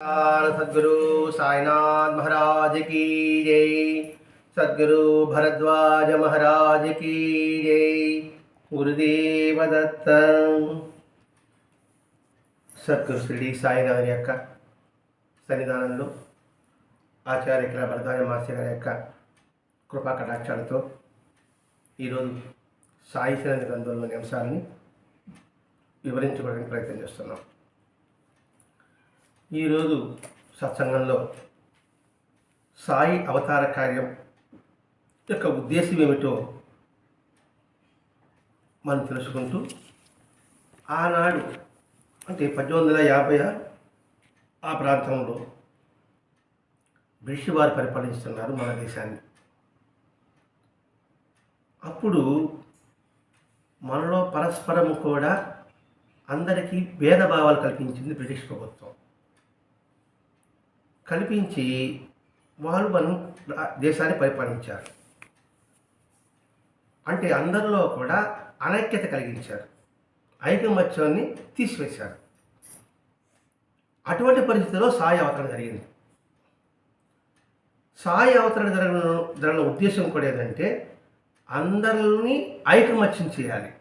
सद्गुरु साईनाथ महाराज की जय सद्गुरु भरद्वाज महाराज की जय గురుదేవ దత్త సద్గురు శ్రీ సాయినాథ్ యొక్క సన్నిధానంలో ఆచార్య కిల భరద్వాజ మాస్టర్ గారి యొక్క కృపా కటాక్షాలతో ఈరోజు సాయి శరణి గ్రంథంలోని అంశాలని వివరించుకోవడానికి ప్రయత్నం చేస్తున్నాం ఈరోజు సత్సంగంలో సాయి అవతార కార్యం యొక్క ఉద్దేశం ఏమిటో మనం తెలుసుకుంటూ ఆనాడు అంటే పద్దెనిమిది వందల యాభై ఆరు ఆ ప్రాంతంలో బ్రిటిష్ వారు పరిపాలిస్తున్నారు మన దేశాన్ని. అప్పుడు మనలో పరస్పరం కూడా అందరికీ భేదభావాలు కల్పించింది బ్రిటిష్ ప్రభుత్వం. కల్పించి వాళ్ళు మనం దేశాన్ని పరిపాలించారు. అంటే అందరిలో కూడా అనైక్యత కలిగించారు. ఐకమత్యాన్ని తీసివేశారు. అటువంటి పరిస్థితిలో సాయి అవతరణ జరిగింది. సాయి అవతరణ జరగడం జరగడం ఉద్దేశం కూడా ఏంటంటే అందరినీ ఐకమత్యం చేయాలి.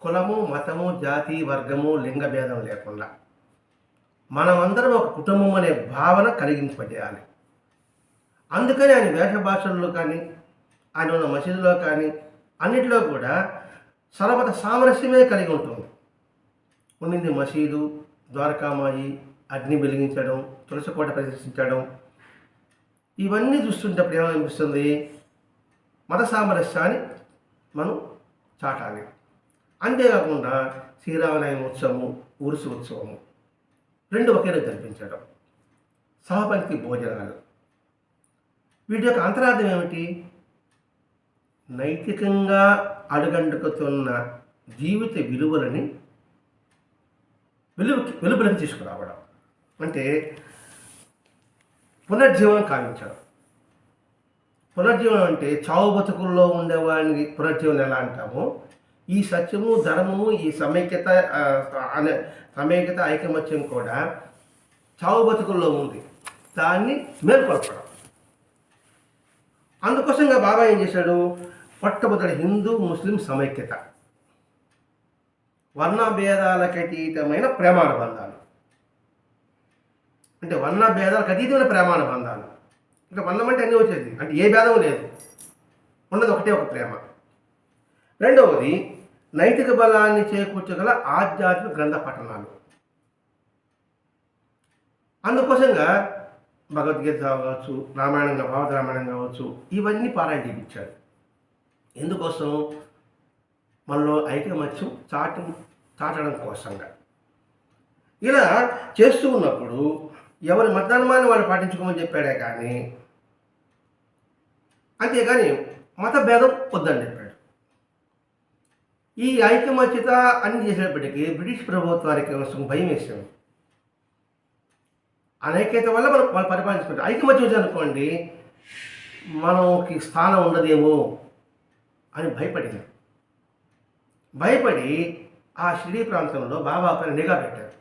కులము మతము జాతి వర్గము లింగ భేదం లేకుండా. మనమందరం ఒక కుటుంబం అనే భావన కలిగించబడేయాలి. అందుకని ఆయన వేష భాషల్లో కానీ ఆయన ఉన్న మసీదులో కానీ అన్నిటిలో కూడా సర్వత సామరస్యమే కలిగి ఉంటుంది. ఉండింది మసీదు ద్వారకామాయి అగ్ని వెలిగించడం తులసికోట ప్రదర్శించడం. ఇవన్నీ చూస్తుంటప్పుడు ఏమనిపిస్తుంది? మత సామరస్యాన్ని మనం చాటాలి. అంతేకాకుండా శ్రీరామనాయ ఉత్సవము ఉరుసు ఉత్సవము. రెండు ఒకేలా రోజు జరిపించడం. సహపంక్తి భోజనాలు. వీటి యొక్క అంతరార్థం ఏమిటి? నైతికంగా అడుగండుకుతున్న జీవిత విలువలని వెలుగు వెలుపులకు తీసుకురావడం. అంటే పునర్జీవనం కావించడం. పునర్జీవనం అంటే చావు బతుకుల్లో ఉండేవాడిని పునర్జీవనం ఎలా అంటామో? ఈ సత్యము ధర్మము ఈ సమైక్యత అనే సమైక్యత ఐకమత్యం కూడా చావు బతుకుల్లో ఉంది. దాన్ని మేల్కొల్పడం. అందుకోసంగా బాబా ఏం చేశాడు? మొట్టమొదటి హిందూ ముస్లిం సమైక్యత. వర్ణ భేదాలకు అతీతమైన ప్రేమానుబంధాలు అంటే వర్ణ భేదాలకు అతీతమైన ప్రేమానుబంధాలు ఇంకా వర్ణం అంటే అన్నీ వచ్చేది. అంటే ఏ భేదం లేదు. ఉన్నది ఒకటే ఒక ప్రేమ. రెండవది నైతిక బలాన్ని చేకూర్చగల ఆధ్యాత్మిక గ్రంథ పఠనాలు. అందుకోసంగా భగవద్గీత కావచ్చు రామాయణం భావత రామాయణం కావచ్చు ఇవన్నీ పారాయణ చేయించాడు ఎందుకోసం? మనలో ఐకమత్యం చాటు చాటడం కోసంగా. ఇలా చేస్తూ ఉన్నప్పుడు ఎవరి మతధర్మాన్ని వాళ్ళు పాటించుకోమని చెప్పాడే కానీ అంతేగాని మత భేదం వద్దని చెప్పాడు. ఈ ఐకమత్యత అన్ని చేసేటప్పటికీ బ్రిటిష్ ప్రభుత్వానికి కోసం భయం వేసింది అనైక్యత వల్ల మనం వాళ్ళు పరిపాలించుకుంటారు ఐకమత్యం వచ్చిందనుకోండి మనకి స్థానం ఉండదేమో అని భయపడింది. భయపడి ఆ షిరిడి ప్రాంతంలో బాబా పైన నిఘా పెట్టారు.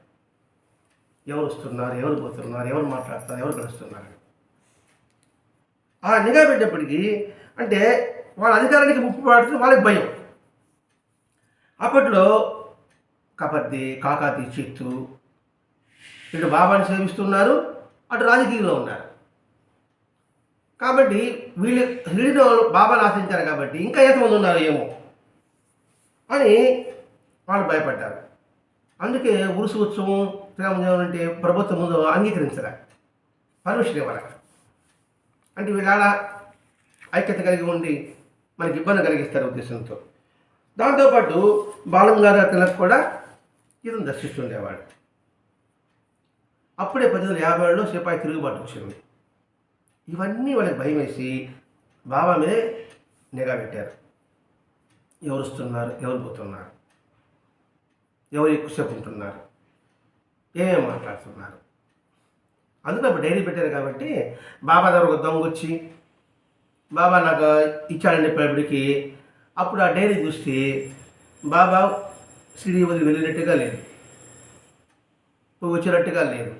ఎవరు వస్తున్నారు ఎవరు పోతున్నారు ఎవరు మాట్లాడుతున్నారు ఎవరు కలుస్తున్నారు ఆ నిఘా పెట్టేప్పటికీ అంటే వాళ్ళ అధికారానికి ముప్పు పడుతుంది వాళ్ళకి భయం. అప్పట్లో కపర్ది కాకాతి చిత్తు ఇటు బాబాని సేవిస్తున్నారు అటు రాజకీయంలో ఉన్నారు. కాబట్టి వీళ్ళు షిరిడిలో బాబాను ఆశించారు కాబట్టి ఇంకా ఎంతమంది ఉన్నారు ఏమో అని వాళ్ళు భయపడ్డారు. అందుకే ఉరుసు ఉత్సవం శ్రీరామదేవం అంటే ప్రభుత్వం ముందు అంగీకరించరా పర్మిషన్ ఇవ్వరా అంటే వీళ్ళ ఐక్యత కలిగి ఉండి మనకి ఇబ్బంది కలిగిస్తారు ఉద్దేశంతో. దాంతోపాటు బాలంగారు తిలక్ కూడా ఇతను దర్శిస్తుండేవాడు. అప్పుడే పద్దెనిమిది వందల యాభై ఏడులో సిపాయి తిరుగుబాటు వచ్చింది. ఇవన్నీ వాళ్ళకి భయం వేసి బాబా మీదే నిఘా పెట్టారు. ఎవరు వస్తున్నారు? ఎవరు పోతున్నారు? ఎవరు ఎక్కువసేపు ఉంటున్నారు? ఏమేమి మాట్లాడుతున్నారు? అందులో డైరీ పెట్టారు కాబట్టి బాబా దగ్గర ఒక దొంగ వచ్చి బాబా నాకు ఇచ్చాడని పిల్లడికి అప్పుడు ఆ డైరీ చూస్తే బాబా శ్రీదేవి వెళ్ళినట్టుగా లేదు. వచ్చినట్టుగా లేదు.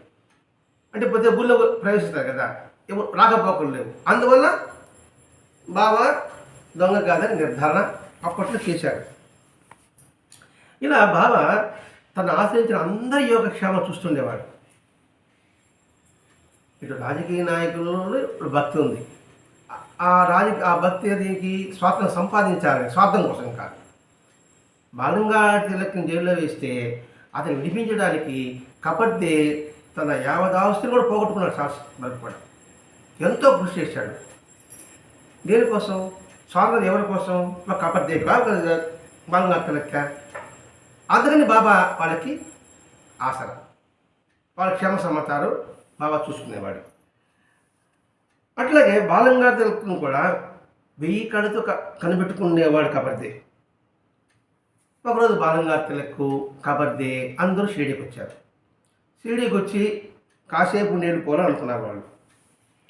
అంటే ప్రతి గుళ్ళో ప్రవేశిస్తారు కదా ఎవరు రాకపోకలు లేవు. అందువల్ల బాబా దొంగ కాదని నిర్ధారణ అప్పట్లో చేశారు. ఇలా బాబా తను ఆశ్రయించిన అందరి యోగక్షేమం చూస్తుండేవాడు. ఇటు రాజకీయ నాయకులు ఇప్పుడు భక్తి ఉంది. ఆ రాజ ఆ భక్తి అదికి స్వార్థం సంపాదించాలి స్వార్థం కోసం కాదు. బాలంగా తిలక్ని జైల్లో వేస్తే అతను విడిపించడానికి కపర్దే తన యావదావస్థను కూడా పోగొట్టుకున్నాడు శాస్త్రం కూడా ఎంతో కృషి చేశాడు. దేనికోసం? స్వాతంత్రం ఎవరి కోసం? మా కపర్దే బాలంగా తిలక్క. అందుకని బాబా వాళ్ళకి ఆసరా. వాళ్ళ క్షేమ సమాచారం బాబా చూసుకునేవాడు. అట్లాగే బాలంగారు కూడా వెయ్యి కళ్ళతో క కనిపెట్టుకునేవాడు కబర్దే ఒకరోజు బాలంగారు తిలక్కు కబర్దే అందరూ షిరిడీకి వచ్చారు. షిరిడీకి వచ్చి కాసేపు నేను పోరా అనుకున్నారు వాళ్ళు.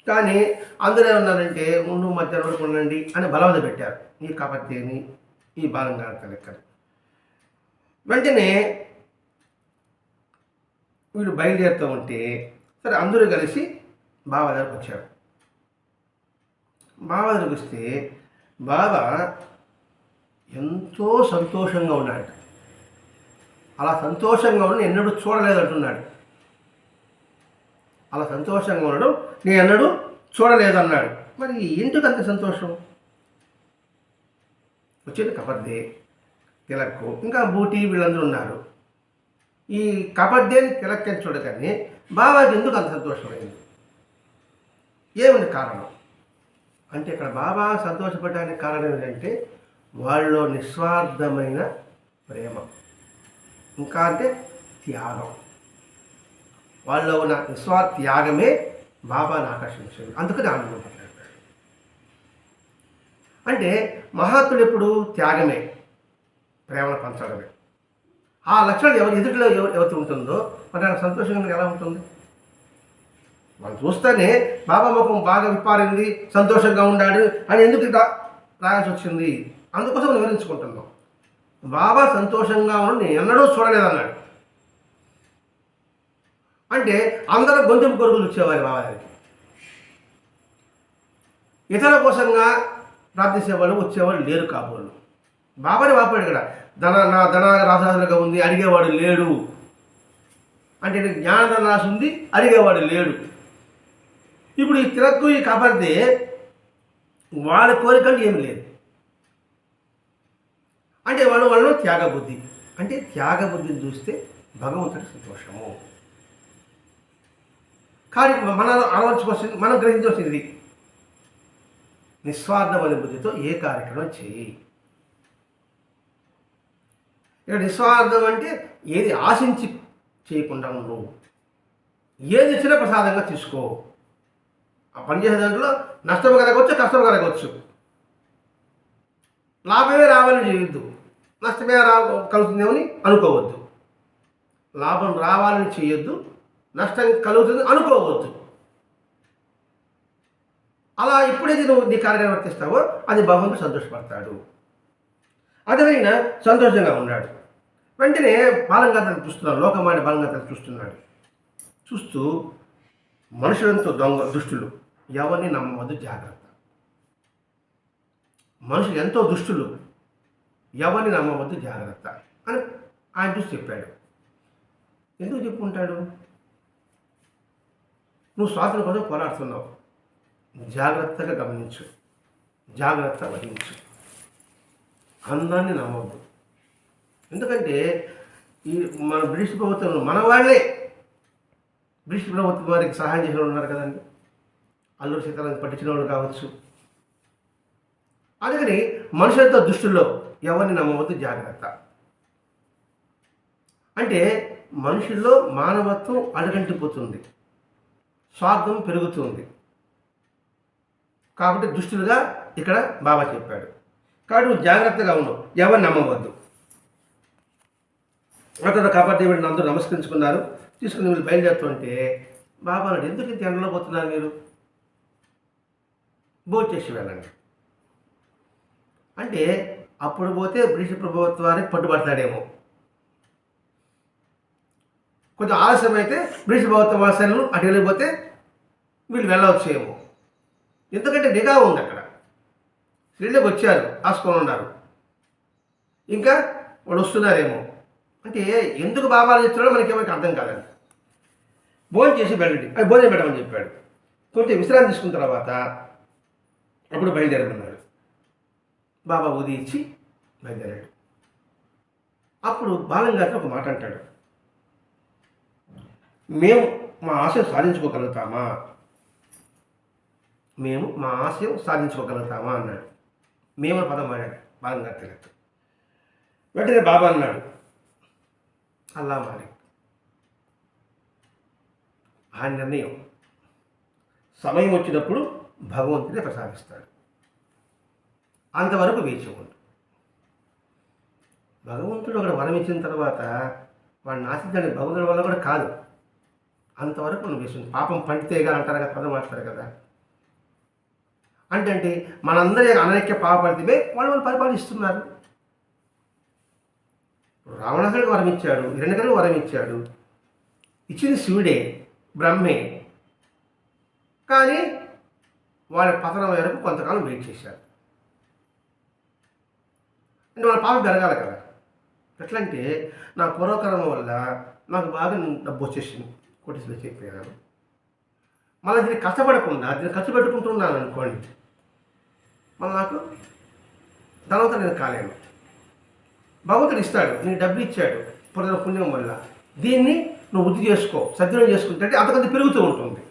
కానీ అందరూ ఏమన్నారంటే ముందు మధ్యాహ్నం వరకు ఉండండి అని బలవంత పెట్టారు. ఈ కబర్దేని ఈ బాలంగారు తిలక్కని వెంటనే వీడు బయలుదేరుతూ ఉంటే సరే అందరూ కలిసి బావ దగ్గరకు వచ్చారు. బాబా దగ్గరకు వస్తే బాబా ఎంతో సంతోషంగా ఉన్నాడు. అలా సంతోషంగా ఉండడం ఎన్నడూ చూడలేదు అంటున్నాడు అలా సంతోషంగా ఉండడం నేను ఎన్నడూ చూడలేదు అన్నాడు మరి ఎందుకు అంత సంతోషం? వచ్చింది కబర్దే తిలక్కు ఇంకా బూటి వీళ్ళందరూ ఉన్నారు. ఈ కబడ్డీని తిలక్కని చూడగానే బాబాకి ఎందుకు అంత సంతోషమైంది? ఏముంది కారణం? అంటే ఇక్కడ బాబా సంతోషపడడానికి కారణం ఏంటంటే వాళ్ళలో నిస్వార్థమైన ప్రేమ. ఇంకా అంటే త్యాగం. వాళ్ళలో ఉన్న నిస్వార్థ త్యాగమే బాబాను ఆకర్షించింది. అందుకని ఆనందపడ్డాడు అంటే మహాత్ముడు ఎప్పుడు త్యాగమే ప్రేమను పంచడమే. ఆ లక్షణం ఎవరి ఎదుటిలో ఎవరు ఎవరికి ఉంటుందో మరి సంతోషంగా ఎలా ఉంటుంది? మనం చూస్తేనే బాబా ముఖం బాగా విప్పారింది సంతోషంగా ఉన్నాడు అని ఎందుకు రాయాల్సి వచ్చింది? అందుకోసం వివరించుకుంటున్నాం. బాబా సంతోషంగా ఉన్న నేను ఎన్నడూ చూడలేదన్నాడు. అంటే అందరూ గొంతు కొరుగులు వచ్చేవారు బాబా గారికి. ఇతర కోసంగా ప్రార్థించేవాళ్ళు వచ్చేవాళ్ళు లేరు కాబోళ్ళు బాబాని వాపాడు ఇక్కడ. ధన నా ధన రాసాలుగా ఉంది అడిగేవాడు లేడు. అంటే జ్ఞానధన రాసి ఉంది అడిగేవాడు లేడు. ఇప్పుడు ఈ తిలక్కు ఈ కబర్ది వాళ్ళ కోరికలు ఏమి లేదు. అంటే వాళ్ళ వాళ్ళు త్యాగబుద్ధి. అంటే త్యాగబుద్ధిని చూస్తే భగవంతుడి సంతోషము. కానీ మన అలవర్చుకోవాల్సింది మనం గ్రహించవలసింది నిస్వార్థమైన బుద్ధితో ఏ కార్యక్రమం చేయి. ఇక్కడ నిస్వార్థం అంటే ఏది ఆశించి చేయకుండా నువ్వు ఏది ఇచ్చినా ప్రసాదంగా తీసుకో. ఆ పనిచేసే దాంట్లో నష్టం కలగవచ్చు కష్టం కలగవచ్చు లాభమే రావాలని చేయొద్దు. నష్టమే రా కలుగుతుందేమని అనుకోవద్దు. లాభం రావాలని చేయొద్దు నష్టం కలుగుతుంది అనుకోవద్దు. అలా ఎప్పుడైతే నువ్వు నీ కార్యం వర్తిస్తావో అది భగవంతుడు సంతోషపడతాడు. అదేవిధంగా సంతోషంగా ఉన్నాడు. వెంటనే బాలంగాతను చూస్తున్నాడు లోకమాన్య బాలంగాతను చూస్తున్నాడు. చూస్తూ మనుషులంతో దొంగ దుష్టులు. ఎవరిని నమ్మవద్దు జాగ్రత్త. మనుషులు ఎంతో దుష్టులు ఎవరిని నమ్మవద్దు జాగ్రత్త అని ఆయన చూసి చెప్పాడు. ఎందుకు చెప్పుకుంటాడు? నువ్వు స్వాతంత్రం కోసం పోరాడుతున్నావు. జాగ్రత్తగా గమనించు. జాగ్రత్త వహించు. అందరినీ నమ్మవద్దు. ఎందుకంటే ఈ మన బ్రిటిష్ ప్రభుత్వంలో మన వాళ్ళే. బ్రిటిష్ ప్రభుత్వం వారికి సహాయం చేసిన ఉన్నారు కదండి. అల్లూరు సీతారాం పట్టించిన వాళ్ళు కావచ్చు. అందుకని మనుషులతో దృష్టిలో ఎవరిని నమ్మవద్దు జాగ్రత్త. అంటే మనుషుల్లో మానవత్వం అడుగంటిపోతుంది. స్వార్థం పెరుగుతుంది. కాబట్టి దుష్టులుగా ఇక్కడ బాబా చెప్పాడు. కాబట్టి నువ్వు జాగ్రత్తగా ఉన్నావు ఎవరు నమ్మవద్దు. అక్కడ కాబట్టి వీడిని అందరూ నమస్కరించుకున్నారు. తీసుకుని వీళ్ళు బయలుదేరుతుంటే బాబా ఎందుకు ఇంత ఎండలో పోతున్నారు మీరు? భోజనం చేసి వెళ్ళండి. అంటే అప్పుడు పోతే బ్రిటిష్ ప్రభుత్వానికి పట్టుబడతాడేమో. కొంచెం ఆలస్యం అయితే బ్రిటిష్ ప్రభుత్వ వాసనలు అటు వెళ్ళిపోతే వీళ్ళు వెళ్ళవచ్చేమో ఎందుకంటే నిఘా ఉంది అక్కడ. శ్రీలోకి వచ్చారు రాసుకొని ఉన్నారు. ఇంకా వాళ్ళు వస్తున్నారేమో. అంటే ఎందుకు బాబాలు చెప్తున్నాడో మనకి అర్థం కాదండి. భోజనం చేసి వెళ్ళండి. అది భోజనం పెట్టమని చెప్పాడు. కొంచెం విశ్రాంతి తీసుకున్న తర్వాత అప్పుడు బయలుదేరమన్నాడు బాబా ఉదయించి ఇచ్చి బయలుదేరాడు. అప్పుడు బాలం ఒక మాట అంటాడు. మేము మా ఆశయం సాధించుకోగలుగుతామా? మేము మా ఆశయం సాధించుకోగలుగుతామా? అన్నాడు. మేము పదం వాడాడు బాలంగారు తెలియదు వెంటనే బాబా అన్నాడు. అల్లా మాలిక్ ఆ నిర్ణయం సమయం వచ్చినప్పుడు భగవంతుడే ప్రసాదిస్తాడు. అంతవరకు వేచి ఉండు భగవంతుడు అక్కడ వరం ఇచ్చిన తర్వాత వాడు ఆశించడానికి భగవంతుడి వల్ల కూడా కాదు. అంతవరకు నువ్వు వేసి పాపం పండితే కానీ అంటారు కదా పదం మాట్లాడు కదా. అంటే అంటే మనందరి అనైక్య పాపడితే వాళ్ళు వాళ్ళు పరిపాలిస్తున్నారు. రావణాసుడికి వరం ఇచ్చాడు హిరణ్యకరుడు వరం ఇచ్చాడు. ఇచ్చింది శివుడే బ్రహ్మే. కానీ వాళ్ళ పతనం వరకు కొంతకాలం వెయిట్ చేశారు. అంటే వాళ్ళ పాపం పెరగాలి కదా. ఎట్లా అంటే నా పూర్వకర్మ వల్ల నాకు బాగా డబ్బు వచ్చేసింది కోటీసులు చెప్పాను మళ్ళీ దీన్ని కష్టపడకుండా దీన్ని ఖర్చు పెట్టుకుంటున్నాను అనుకోండి మళ్ళీ నాకు ధనవంతుడు నేను కాలేను. భగవంతుడు ఇస్తాడు నీకు డబ్బు ఇచ్చాడు పునర్ పుణ్యం వల్ల. దీన్ని నువ్వు వృద్ధి చేసుకో సద్వినియోగం చేసుకుంటే అంతకంత పెరుగుతూ ఉంటుంది.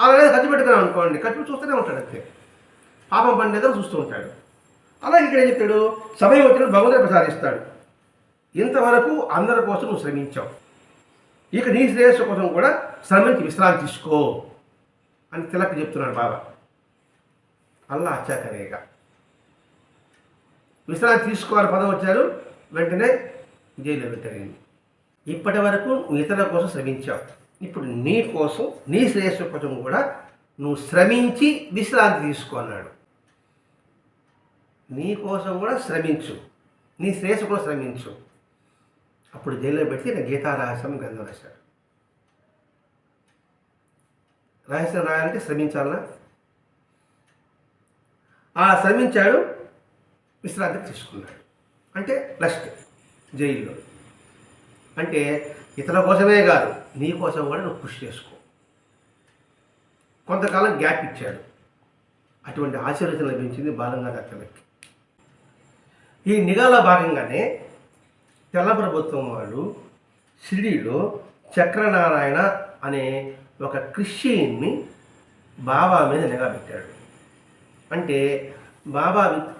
అలాగే ఖర్చు పెట్టుకున్నాం అనుకోండి. ఖర్చు చూస్తూనే ఉంటాడు అంతే. పాపం పండి దగ్గర చూస్తూ ఉంటాడు. అలాగే ఇక్కడ ఏం చెప్తాడు? సమయం వచ్చినప్పుడు భగవంతుడు ప్రసాదిస్తాడు. ఇంతవరకు అందరి కోసం నువ్వు శ్రమించావు. ఇక నీ శ్రేయస్సు కోసం కూడా శ్రమించి విశ్రాంతి తీసుకో అని తిలక్ చెప్తున్నాడు బాబా. అల్లా అచ్చాకరేగా విశ్రాంతి తీసుకోవాలి పదం వచ్చారు. వెంటనే జైలు పెట్టారు. ఇప్పటి వరకు నువ్వు ఇతరుల కోసం శ్రమించావు. ఇప్పుడు నీ కోసం నీ శ్రేయస్సు కోసం కూడా నువ్వు శ్రమించి విశ్రాంతి తీసుకున్నాడు నీ కోసం కూడా శ్రమించు. నీ శ్రేయస్సు కూడా శ్రమించు. అప్పుడు జైల్లో పెడితే నేను గీతా రహస్యం గ్రంథం రాశాడు. రహస్యం రాయాలంటే శ్రమించాలనా ఆ శ్రమించాడు విశ్రాంతి తీసుకున్నాడు. అంటే రెస్ట్ జైల్లో. అంటే ఇతరుల కోసమే కాదు. నీకోసం కూడా నువ్వు కృషి చేసుకో. కొంతకాలం గ్యాప్ ఇచ్చాడు. అటువంటి ఆశీర్వచన లభించింది బాలంగా దక్కలకి ఈ నిఘాలో భాగంగానే తెల్ల ప్రభుత్వం వాళ్ళు షిరిడీలో చక్రనారాయణ అనే ఒక క్రిస్టియన్ని బాబా మీద నిఘా పెట్టాడు. అంటే బాబా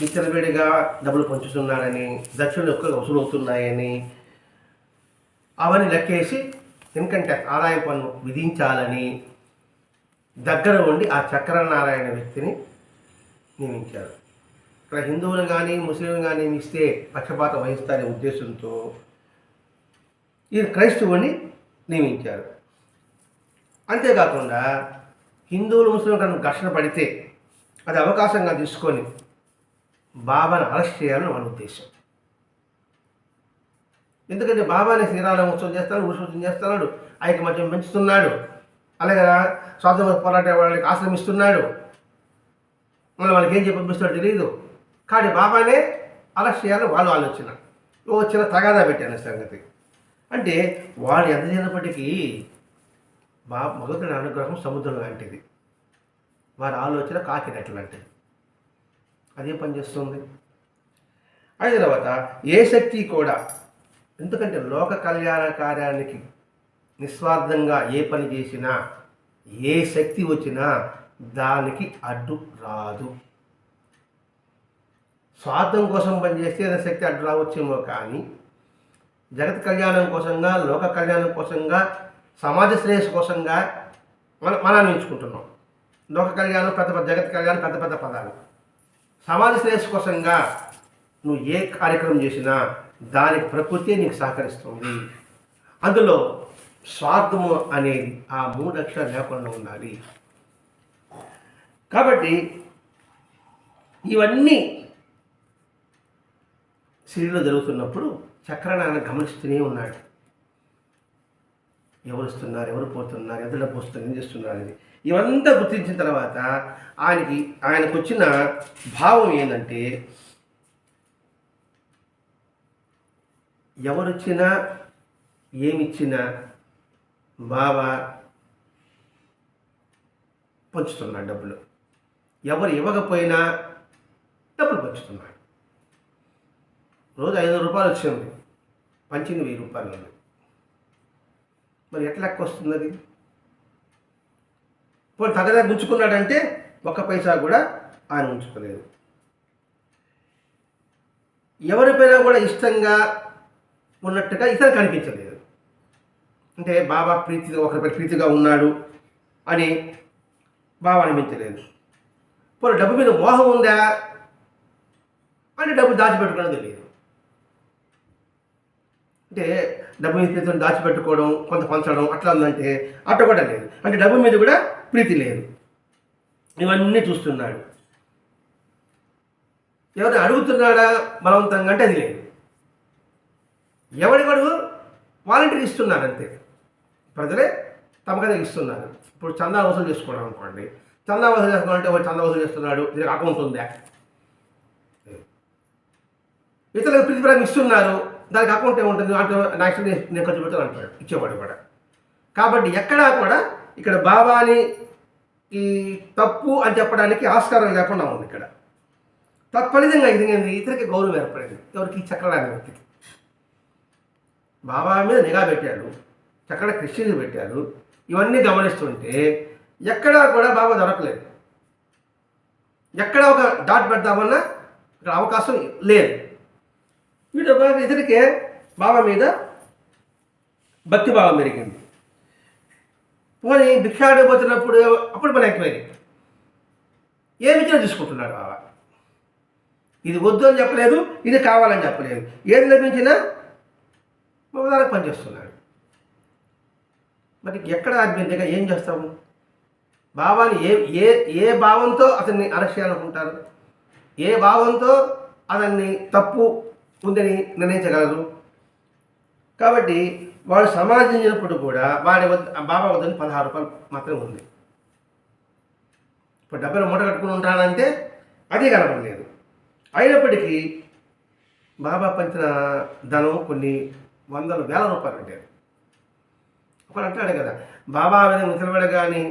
విత్తనవేడిగా డబ్బులు పంచుతున్నాడని దక్షిణలు ఎక్కువగా వసూలవుతున్నాయని అవన్నీ లెక్కేసి ఇన్కమ్ ట్యాక్స్ ఆదాయ పన్ను విధించాలని దగ్గర ఉండి ఆ చక్రనారాయణ వ్యక్తిని నియమించారు. ఇక్కడ హిందువులు కానీ ముస్లింలు కానీ ఇస్తే పక్షపాతం వహిస్తారనే ఉద్దేశంతో ఈ క్రైస్తవుని నియమించారు. అంతేకాకుండా హిందువులు ముస్లింలు కనుక ఘర్షణ పడితే అది అవకాశంగా తీసుకొని బాబాను అరెస్ట్ చేయాలని వాళ్ళ ఉద్దేశం. ఎందుకంటే బాబాని శ్రీరామ ఉత్సవం చేస్తాడు ఉత్సవం చేస్తున్నాడు ఐకమత్యం పెంచుతున్నాడు. అలాగే స్వాతంత్ర పోరాటే వాళ్ళకి ఆశ్రమిస్తున్నాడు మళ్ళీ వాళ్ళకి ఏం చెప్పిస్తాడో తెలియదు కానీ బాబానే అరెస్ట్ చేయాలని వాళ్ళు ఆలోచన. ఓ చిన్న తగాదా పెట్టాను సంగతి. అంటే వాడు ఎంత చేసినప్పటికీ బా భగవంతుడి అనుగ్రహం సముద్రం లాంటిది. వారి ఆలోచన కాకినట్లు లాంటిది. అదే పనిచేస్తుంది అయిన తర్వాత ఏ శక్తి కూడా ఎందుకంటే లోక కళ్యాణ కార్యానికి నిస్వార్థంగా ఏ పని చేసినా ఏ శక్తి వచ్చినా దానికి అడ్డు రాదు. స్వార్థం కోసం పనిచేస్తే ఏదో శక్తి అడ్డు రావచ్చేమో కానీ జగత్ కళ్యాణం కోసంగా లోక కళ్యాణం కోసంగా సమాజ శ్రేయస్సు కోసంగా మనం మనం ఎంచుకుంటున్నాం. లోక కళ్యాణం పెద్ద పెద్ద జగత్ కళ్యాణం పెద్ద పెద్ద పదాలు. సమాజ శ్రేయస్సు కోసంగా నువ్వు ఏ కార్యక్రమం చేసినా దానికి ప్రకృతి నీకు సహకరిస్తుంది. అందులో స్వార్థము అనేది ఆ మూడు అక్షరాలు లేకుండా ఉండాలి. కాబట్టి ఇవన్నీ స్త్రీలో జరుగుతున్నప్పుడు చక్రనారాయణ గమనిస్తూనే ఉన్నాడు. ఎవరు వస్తున్నారు? ఎవరు పోతున్నారు? ఎంత డబ్బు వస్తుంది? ఏం చేస్తున్నారు? అనేది. ఇవంతా గుర్తించిన తర్వాత ఆయనకి ఆయనకు వచ్చిన భావం ఏంటంటే ఎవరొచ్చినా ఏమిచ్చినా బాబా పంచుతున్నాడు డబ్బులు. ఎవరు ఇవ్వకపోయినా డబ్బులు పంచుతున్నాడు. రోజు ఐదు రూపాయలు వచ్చింది. పంచింది వెయ్యి రూపాయలు ఉంది. మరి ఎట్లా లెక్క వస్తుంది అది? ఇప్పుడు తగదా గుంచుకున్నాడంటే ఒక్క పైసా కూడా ఆయన ఉంచుకోలేదు. ఎవరిపైనా కూడా ఇష్టంగా ఉన్నట్టుగా ఇతను కనిపించలేదు అంటే బాబా ప్రీతిగా ఒకరిపై ప్రీతిగా ఉన్నాడు అని బాబా అనిపించలేదు. పోనీ డబ్బు మీద మోహం ఉందా అని డబ్బు దాచిపెట్టుకోవడం తెలియదు. అంటే డబ్బు మీద ప్రీతిని దాచిపెట్టుకోవడం కొంత పంచడం అట్లా ఉందంటే అట్ట కూడా లేదు. అంటే డబ్బు మీద కూడా ప్రీతి లేదు. ఇవన్నీ చూస్తున్నాడు. ఎవరిని అడుగుతున్నాడా బలవంతంగా అంటే అది లేదు. ఎవడి వాలంటీర్ ఇస్తున్నారు అంతే. ప్రజలే తమకనే ఇస్తున్నారు. ఇప్పుడు చందా వసూలు చేసుకోవడం అనుకోండి. చందా వసూలు చేసుకోవాలంటే వాడు చందా వసూలు చేస్తున్నాడు. దీనికి అకౌంట్ ఉందా? ఇతరులకు ప్రతిఫలం ఇస్తున్నారు. దానికి అకౌంట్ ఏముంటుంది అంటే నాకు నేను ఖర్చు పెడతాను అంటాడు. ఇచ్చేవాడు కూడా. కాబట్టి ఎక్కడా కూడా ఇక్కడ బాబాని ఈ తప్పు అని చెప్పడానికి ఆస్కారం లేకుండా ఉంది ఇక్కడ. తత్ఫలితంగా ఇది ఇతరికి ఇతనికి గౌరవం ఏర్పడింది. ఎవరికి చక్రరాని వ్యక్తికి. బాబా మీద నిఘా పెట్టాడు చక్కడ క్రిస్టియన్స్ పెట్టారు ఇవన్నీ గమనిస్తుంటే ఎక్కడా కూడా బాబా దొరకలేదు. ఎక్కడ ఒక డాట్ పెడదామన్నా ఇక్కడ అవకాశం లేదు. వీడు బాగా ఇతడికే బాబా మీద భక్తి భావం పెరిగింది. పోనీ భిక్షాడు పోతున్నప్పుడు అప్పుడు మన ఎంక్వైరీ ఏమి ఇచ్చినా తీసుకుంటున్నాడు బాబా. ఇది వద్దు అని చెప్పలేదు ఇది కావాలని చెప్పలేదు. ఏది లభించినా మగదానికి పనిచేస్తున్నాడు మరి ఎక్కడ అడ్మింటిగా ఏం చేస్తాము? బాబాని ఏ ఏ ఏ భావంతో అతన్ని అరెస్ట్ చేయాలనుకుంటారు? ఏ భావంతో అతన్ని తప్పు ఉందని నిర్ణయించగలరు? కాబట్టి వాడు సమాధించినప్పుడు కూడా వాడి వద్ద బాబా వద్దని పదహారు రూపాయలు మాత్రమే ఉంది. ఇప్పుడు డబ్బులు మూట కట్టుకుని ఉంటానంటే అది కనపడలేదు అయినప్పటికీ బాబా పంచిన ధనం కొన్ని వందల వేల రూపాయలు ఉండేది ఒకడు అంటాడు కదా బాబా విధంగా ముసలివాడు కానీ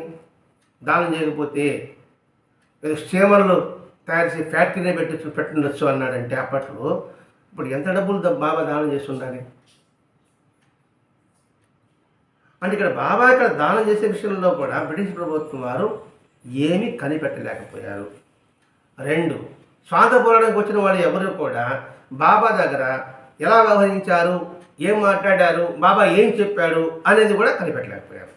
దానం చేయకపోతే స్టీమర్లు తయారు చేసి ఫ్యాక్టరీనే పెట్టి పెట్టిండొచ్చు అన్నాడంటే అప్పట్లో ఇప్పుడు ఎంత డబ్బులు బాబా దానం చేసి ఉండాలి? అంటే ఇక్కడ బాబా ఇక్కడ దానం చేసే విషయంలో కూడా బ్రిటిష్ ప్రభుత్వం వారు ఏమీ కనిపెట్టలేకపోయారు. రెండు స్వాతంత్ర పోరాటానికి వచ్చిన వాళ్ళు ఎవరు కూడా బాబా దగ్గర ఎలా వ్యవహరించారు? ఏం మాట్లాడారు? బాబా ఏం చెప్పాడు? అనేది కూడా కనిపెట్టలేకపోయారు.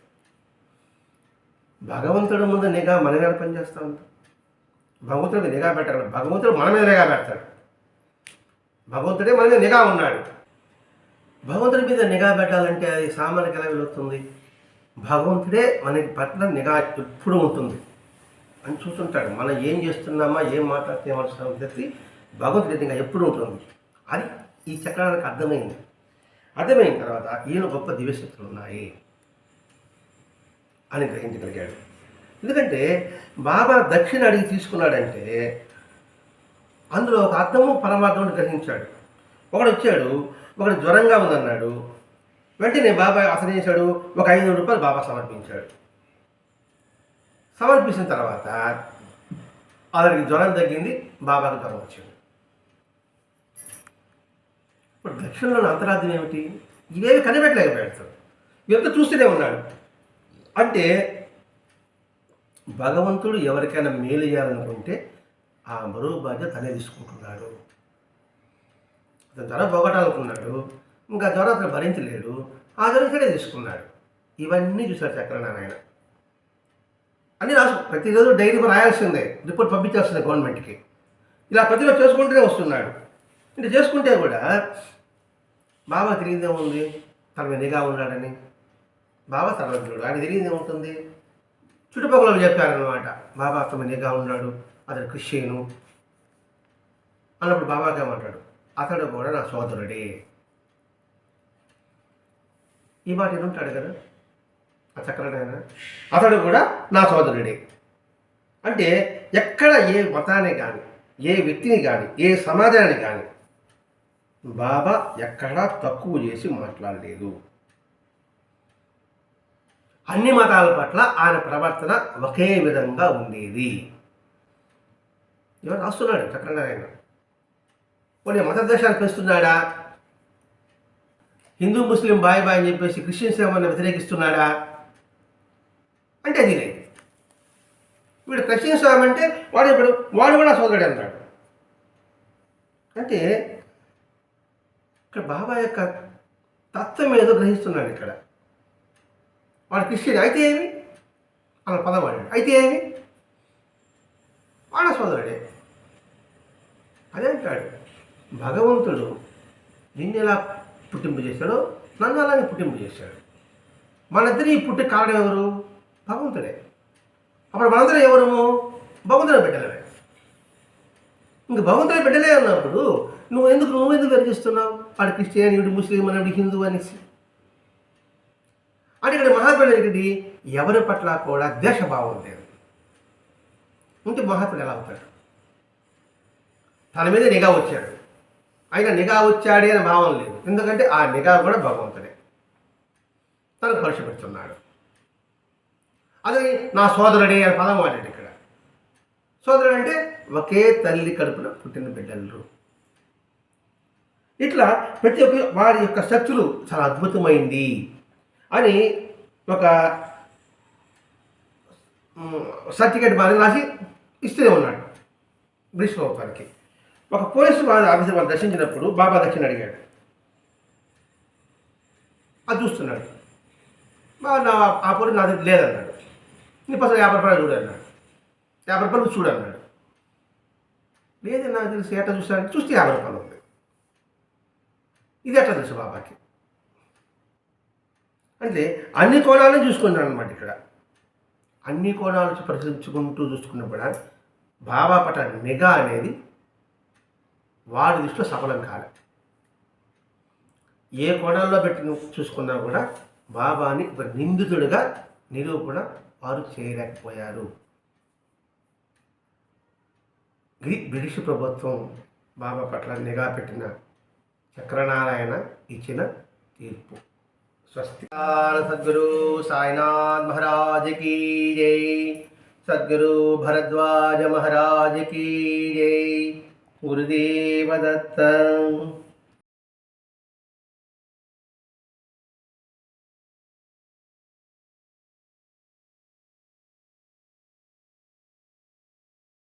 భగవంతుడి ముందు నిఘా మన మీద పనిచేస్తూ ఉంటాం భగవంతుడికి నిఘా పెట్టగలడు భగవంతుడు మన మీద నిఘా పెడతాడు. భగవంతుడే మన మీద నిఘా ఉన్నాడు. భగవంతుడి మీద నిఘా పెట్టాలంటే అది సామాన్యకి ఎలా వెలుగుతుంది? భగవంతుడే మనకి పట్ల నిఘా ఎప్పుడు ఉంటుంది. అని చూస్తుంటాడు. మనం ఏం చేస్తున్నామా ఏం మాట్లాడుతున్నామని చెప్పి భగవంతుడి నిఘా ఎప్పుడు ఉంటుంది. అది ఈ చక్రానికి అర్థమైంది. అర్థమైన తర్వాత ఈయన గొప్ప దివ్యశక్తులు ఉన్నాయి అని గ్రహించగలిగాడు. ఎందుకంటే బాబా దక్షిణ అడిగి తీసుకున్నాడంటే అందులో ఒక అర్థము పరమార్థమును గ్రహించాడు. ఒకడు వచ్చాడు ఒకడు జ్వరంగా ఉందన్నాడు. వెంటనే బాబా అసలు చేశాడు? ఒక ఐదు రూపాయలు బాబా సమర్పించాడు. సమర్పించిన తర్వాత అతనికి జ్వరం తగ్గింది బాబాకు జ్వరం వచ్చింది. ఇప్పుడు దక్షిణలోని అంతరార్థం ఏమిటి? ఇవేవి కనిపెట్టలేకపోయాడు. ఇదంతా చూస్తూనే ఉన్నాడు. అంటే భగవంతుడు ఎవరికైనా మేలు చేయాలనుకుంటే ఆ మరో బాధ్యత తనే తీసుకుంటున్నాడు. అతను జ్వరం పోగొట్టాలనుకున్నాడు. ఇంకా జ్వరం అతను భరించలేడు. ఆ జ్వరం తీసుకున్నాడు. ఇవన్నీ చూశాడు చక్రనారాయణ. అని రాసు ప్రతిరోజు డైరీ రాయాల్సిందే. రిపోర్ట్ పంపించాల్సిందే గవర్నమెంట్కి. ఇలా ప్రతిరోజు చేసుకుంటూనే వస్తున్నాడు. అంటే చేసుకుంటే కూడా బాబా ఉంది తన నిఘా ఉన్నాడని. బాబా సర్వజ్ఞుడు ఆయన తిరిగిందే ఉంటుంది చుట్టుపక్కల చెప్పారనమాట బాబా తమ నిఘా ఉన్నాడు. అతడు క్రిస్టియను. అన్నప్పుడు బాబాకి ఏమంటాడు? అతడు కూడా నా సోదరుడే. ఈ మాట ఉంటాడు కదా? ఆ చక్రడైన అతడు కూడా నా సోదరుడే. అంటే ఎక్కడ ఏ మతాన్ని కానీ ఏ వ్యక్తిని కానీ ఏ సమాజాన్ని కానీ బాబా ఎక్కడా తక్కువ చేసి మాట్లాడలేదు. అన్ని మతాల పట్ల ఆయన ప్రవర్తన ఒకే విధంగా ఉండేది. ఎవరు రాస్తున్నాడు చక్రనారాయణ? కొన్ని మత దేశాలు పెంచుతున్నాడా? హిందూ ముస్లిం బాయ్ బాయ్ అని చెప్పేసి క్రిస్టియన్స్ ఏమన్నా వ్యతిరేకిస్తున్నాడా? అంటే అది లేదు. వీడు క్రిస్టియన్స్ అంటే వాడు ఇప్పుడు వాడు కూడా సోదరుడు అంటాడు. అంటే ఇక్కడ బాబా యొక్క తత్వం ఏదో గ్రహిస్తున్నాడు ఇక్కడ. వాడు క్రిస్టియన్ అయితే ఏమి? అలా పదవాడు అయితే ఏమి? వాడ సోదరుడే అదేంటాడు భగవంతుడు నిన్ను ఎలా పుట్టింపు చేశాడో నన్ను అలాగే పుట్టింపు చేశాడు. మనిద్దరి పుట్టి కారణం ఎవరు? భగవంతుడే. అప్పుడు మనందరం ఎవరము? భగవంతుడే బిడ్డలే ఇంక భగవంతుడే బిడ్డలే అన్నప్పుడు నువ్వు ఎందుకు నువ్వు ఎందుకు గర్జిస్తున్నావు వాడు క్రిస్టియన్ ఇటు ముస్లిం అని హిందూ అనేసి. అంటే ఇక్కడ మహాత్ముడు ఏంటి ఎవరి పట్ల కూడా ద్వేషభావం లేదు. ఉంటే మహాత్ముడు ఎలా అవుతాడు? తన మీద నిఘా వచ్చాడు. ఆయన నిఘా వచ్చాడే అనే భావం లేదు. ఎందుకంటే ఆ నిఘా కూడా భగవంతుడే. తనకు పరీక్ష అది అదే నా సోదరుడే అనే పదం వాడాడు ఇక్కడ. సోదరుడు అంటే ఒకే తల్లి కడుపున పుట్టిన బిడ్డలు. ఇట్లా ప్రతి ఒక్క వారి యొక్క శక్తులు చాలా అద్భుతమైంది అని ఒక సర్టిఫికేట్ బాగా రాసి ఇస్తూనే ఉన్నాడు బ్రిటిష్ ప్రభుత్వానికి ఒక పోలీసు వారి ఆఫీసర్ వాళ్ళు దర్శించినప్పుడు బాబా దక్షిణ అడిగాడు. అది చూస్తున్నాడు. నా ఆ పోలీసు నా దగ్గర లేదన్నాడు. నీ పసలు యాభై రూపాయలు చూడన్నాడు యాభై రూపాయలు చూడన్నాడు లేదు నాకు తెలిసి ఎట్లా చూసాను చూస్తే యాభై రూపాయలు ఉంది. ఇది ఎట్లా తెలుసు బాబాకి? అంటే అన్ని కోణాలను చూసుకుంటాను అనమాట ఇక్కడ. అన్ని కోణాలు పరిశీలించుకుంటూ చూసుకున్నప్పుడు బాబా పట్ల నిఘా అనేది వాడి దృష్టిలో సఫలం కాలే ఏ కోణాల్లో పెట్టి చూసుకున్నా కూడా బాబాని ఒక నిందితుడిగా నిరూపణ వారు చేయలేకపోయారు. ఇది బ్రిటిష్ ప్రభుత్వం బాబా పట్ల నిఘా పెట్టిన చక్రనారాయణ ఇచ్చిన తీర్పు. స్వస్తి. సద్గురు సాయినాథ్ మహారాజ్ కీ జై. సద్గురు భరద్వాజ మహారాజ్ కీ జై. గురుదేవ దత్త.